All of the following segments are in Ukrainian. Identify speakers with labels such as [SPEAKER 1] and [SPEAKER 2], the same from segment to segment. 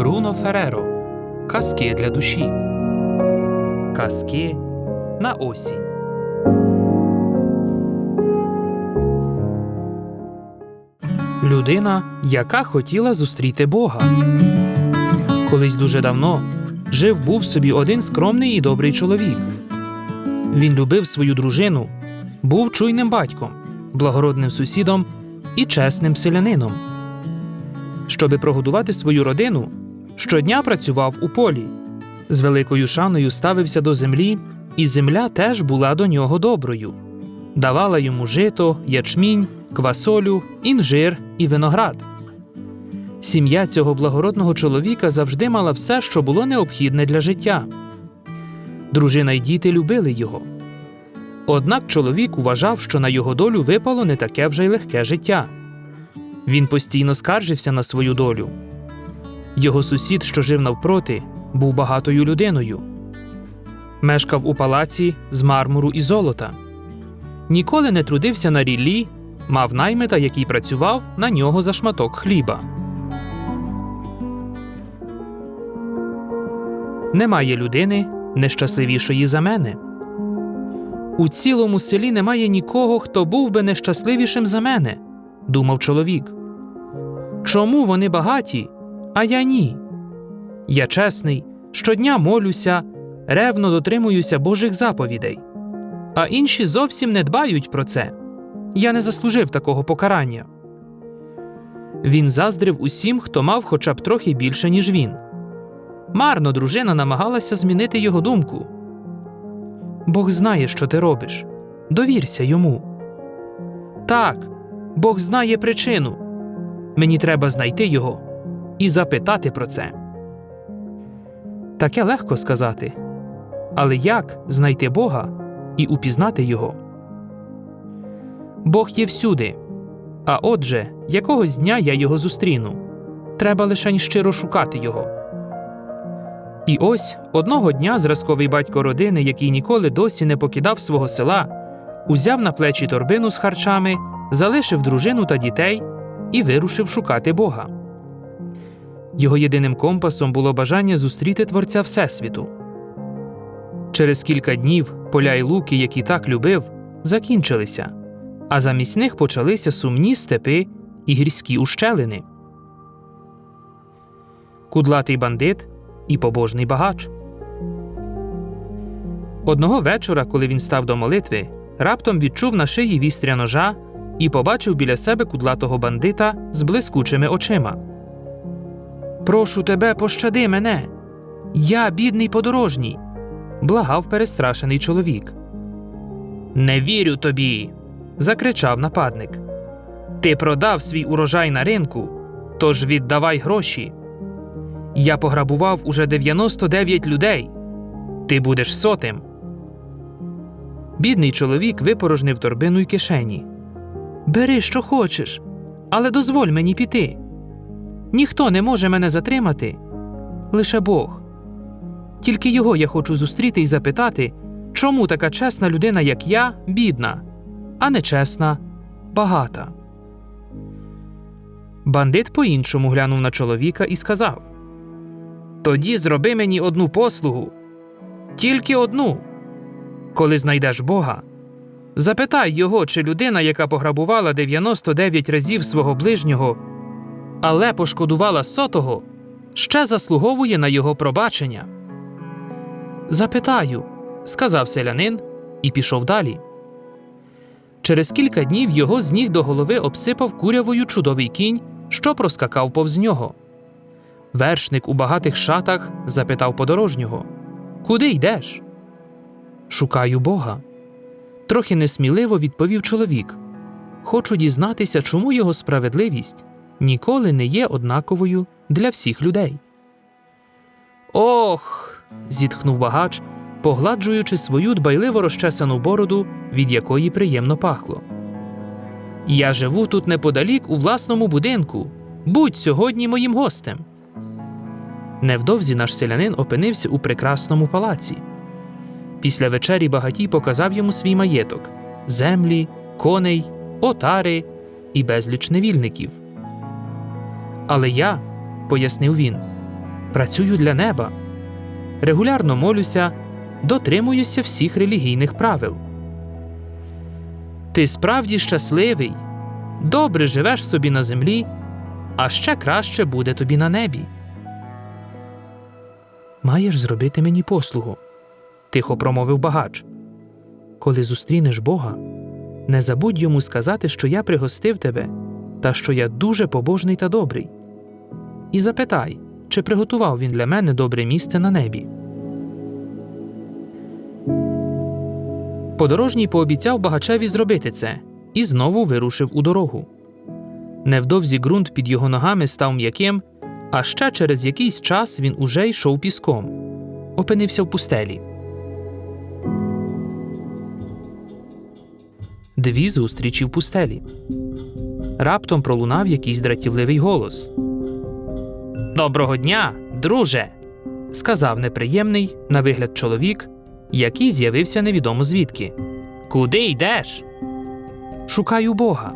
[SPEAKER 1] Бруно Фереро. Казки для душі. Казки на осінь. Людина, яка хотіла зустріти Бога. Колись дуже давно жив був собі один скромний і добрий чоловік. Він любив свою дружину, був чуйним батьком, благородним сусідом і чесним селянином. Щоби прогодувати свою родину, щодня працював у полі. З великою шаною ставився до землі, і земля теж була до нього доброю. Давала йому жито, ячмінь, квасолю, інжир і виноград. Сім'я цього благородного чоловіка завжди мала все, що було необхідне для життя. Дружина й діти любили його. Однак чоловік вважав, що на його долю випало не таке вже й легке життя. Він постійно скаржився на свою долю. Його сусід, що жив навпроти, був багатою людиною. Мешкав у палаці з мармуру і золота. Ніколи не трудився на ріллі, мав наймита, який працював на нього за шматок хліба. Немає людини нещасливішої за мене. У цілому селі немає нікого, хто був би нещасливішим за мене, думав чоловік. Чому вони багаті, а я ні? Я чесний, щодня молюся, ревно дотримуюся Божих заповідей, а інші зовсім не дбають про це. Я не заслужив такого покарання. Він заздрив усім, хто мав хоча б трохи більше, ніж він. Марно дружина намагалася змінити його думку. Бог знає, що ти робиш. Довірся йому. Так, Бог знає причину. Мені треба знайти його і запитати про це. Таке легко сказати. Але як знайти Бога і упізнати Його? Бог є всюди. А отже, якогось дня я його зустріну. Треба лише щиро шукати його. І ось одного дня зразковий батько родини, який ніколи досі не покидав свого села, узяв на плечі торбину з харчами, залишив дружину та дітей і вирушив шукати Бога. Його єдиним компасом було бажання зустріти Творця Всесвіту. Через кілька днів поля й луки, які так любив, закінчилися, а замість них почалися сумні степи і гірські ущелини. Кудлатий бандит і побожний багач. Одного вечора, коли він став до молитви, раптом відчув на шиї вістря ножа і побачив біля себе кудлатого бандита з блискучими очима. Прошу тебе, пощади мене. Я бідний подорожній, благав перестрашений чоловік. Не вірю тобі. закричав нападник. Ти продав свій урожай на ринку, тож віддавай гроші. Я пограбував уже 99 людей. Ти будеш сотим. Бідний чоловік випорожнив торбину й кишені. Бери, що хочеш, але дозволь мені піти. Ніхто не може мене затримати, лише Бог. Тільки його я хочу зустріти і запитати, чому така чесна людина, як я, бідна, а нечесна, багата. Бандит по іншому глянув на чоловіка і сказав Тоді зроби мені одну послугу, тільки одну. Коли знайдеш Бога, запитай його, чи людина, яка пограбувала 99 разів свого ближнього, але пошкодувала сотого, ще заслуговує на його пробачення. Запитаю, сказав селянин і пішов далі. Через кілька днів його з ніг до голови обсипав курявою чудовий кінь, що проскакав повз нього. Вершник у багатих шатах запитав подорожнього Куди йдеш? Шукаю Бога. Трохи несміливо відповів чоловік. Хочу дізнатися, чому його справедливість ніколи не є однаковою для всіх людей. Ох. зітхнув багач, погладжуючи свою дбайливо розчесану бороду, від якої приємно пахло. Я живу тут неподалік у власному будинку. Будь сьогодні моїм гостем. Невдовзі наш селянин опинився у прекрасному палаці. Після вечері багатій показав йому свій маєток землі, коней, отари і безліч невільників. Але я, пояснив він, працюю для неба. Регулярно молюся, дотримуюся всіх релігійних правил. Ти справді щасливий, добре живеш собі на землі, а ще краще буде тобі на небі. Маєш зробити мені послугу, тихо промовив багач. Коли зустрінеш Бога, не забудь йому сказати, що я пригостив тебе та що я дуже побожний та добрий. І запитай, чи приготував він для мене добре місце на небі. Подорожній пообіцяв багачеві зробити це і знову вирушив у дорогу. Невдовзі ґрунт під його ногами став м'яким, а ще через якийсь час він уже йшов піском, опинився в пустелі. Дві зустрічі в пустелі. Раптом пролунав якийсь дратівливий голос. Доброго дня, друже. сказав неприємний, на вигляд чоловік, який з'явився невідомо звідки. Куди йдеш? Шукаю Бога,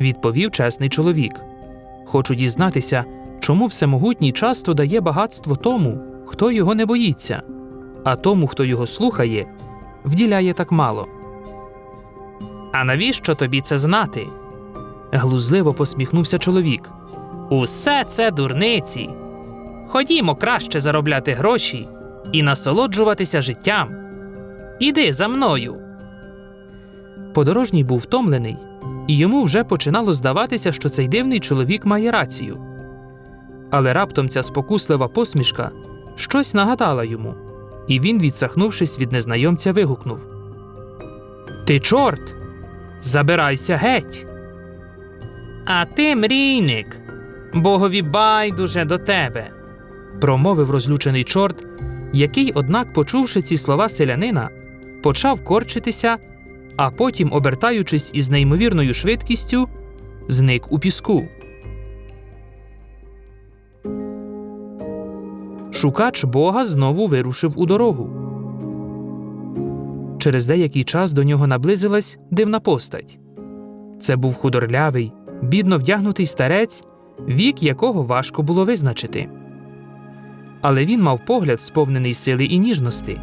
[SPEAKER 1] відповів чесний чоловік. Хочу дізнатися, чому всемогутній часто дає багатство тому, хто його не боїться, а тому, хто його слухає, вділяє так мало. А навіщо тобі це знати? глузливо посміхнувся чоловік. Усе це дурниці. Ходімо краще заробляти гроші і насолоджуватися життям. Іди за мною. Подорожній був втомлений, і йому вже починало здаватися, що цей дивний чоловік має рацію. Але раптом ця спокуслива посмішка щось нагадала йому, і він, відсахнувшись від незнайомця, вигукнув: Ти чорт! Забирайся геть! А ти мрійник, богові байдуже до тебе, промовив розлючений чорт, який, однак, почувши ці слова селянина, почав корчитися, а потім, обертаючись із неймовірною швидкістю, зник у піску. Шукач Бога знову вирушив у дорогу. Через деякий час до нього наблизилась дивна постать. Це був худорлявий, бідно вдягнутий старець, вік якого важко було визначити. Але він мав погляд, сповнений сили і ніжності.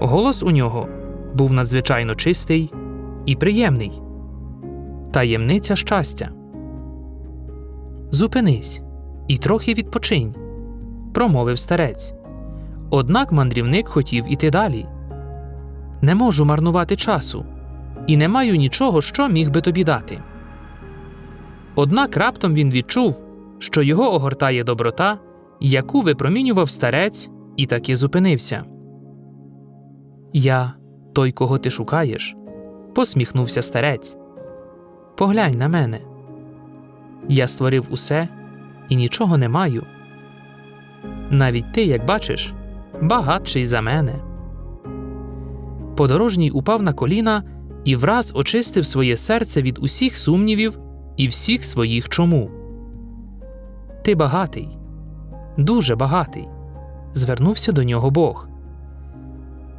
[SPEAKER 1] Голос у нього був надзвичайно чистий і приємний. Таємниця щастя. Зупинись і трохи відпочинь, промовив старець. Однак мандрівник хотів іти далі. Не можу марнувати часу, і не маю нічого, що міг би тобі дати. Однак раптом він відчув, що його огортає доброта, яку випромінював старець, і таки зупинився. Я, той, кого ти шукаєш, посміхнувся старець. Поглянь на мене. Я створив усе і нічого не маю. Навіть ти, як бачиш, багатший за мене. Подорожній упав на коліна і враз очистив своє серце від усіх сумнівів і всіх своїх чому. Ти багатий, дуже багатий. Звернувся до нього Бог.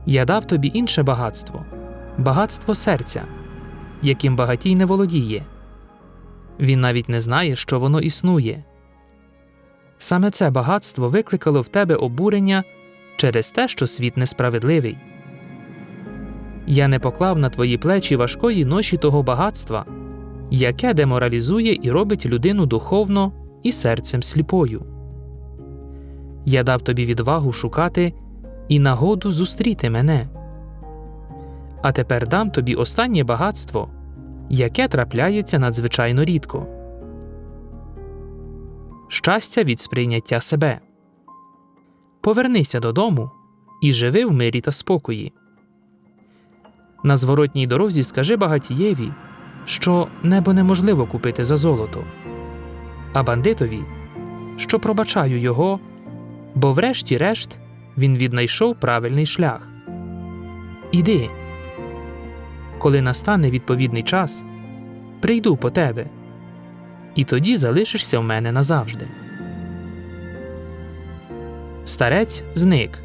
[SPEAKER 1] Я дав тобі інше багатство багатство серця, яким багатій не володіє. Він навіть не знає, що воно існує. Саме це багатство викликало в тебе обурення через те, що світ несправедливий. Я не поклав на твої плечі важкої ноші того багатства, яке деморалізує і робить людину духовно і серцем сліпою. Я дав тобі відвагу шукати і нагоду зустріти мене. А тепер дам тобі останнє багатство, яке трапляється надзвичайно рідко щастя від сприйняття себе. Повернися додому і живи в мирі та спокої. На зворотній дорозі скажи багатієві, що небо неможливо купити за золото, а бандитові, що пробачаю його, бо, врешті-решт, він віднайшов правильний шлях. Іди, коли настане відповідний час, прийду по тебе, і тоді залишишся в мене назавжди. Старець зник,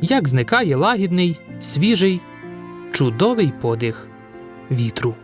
[SPEAKER 1] як зникає лагідний, свіжий, чудовий подих вітру.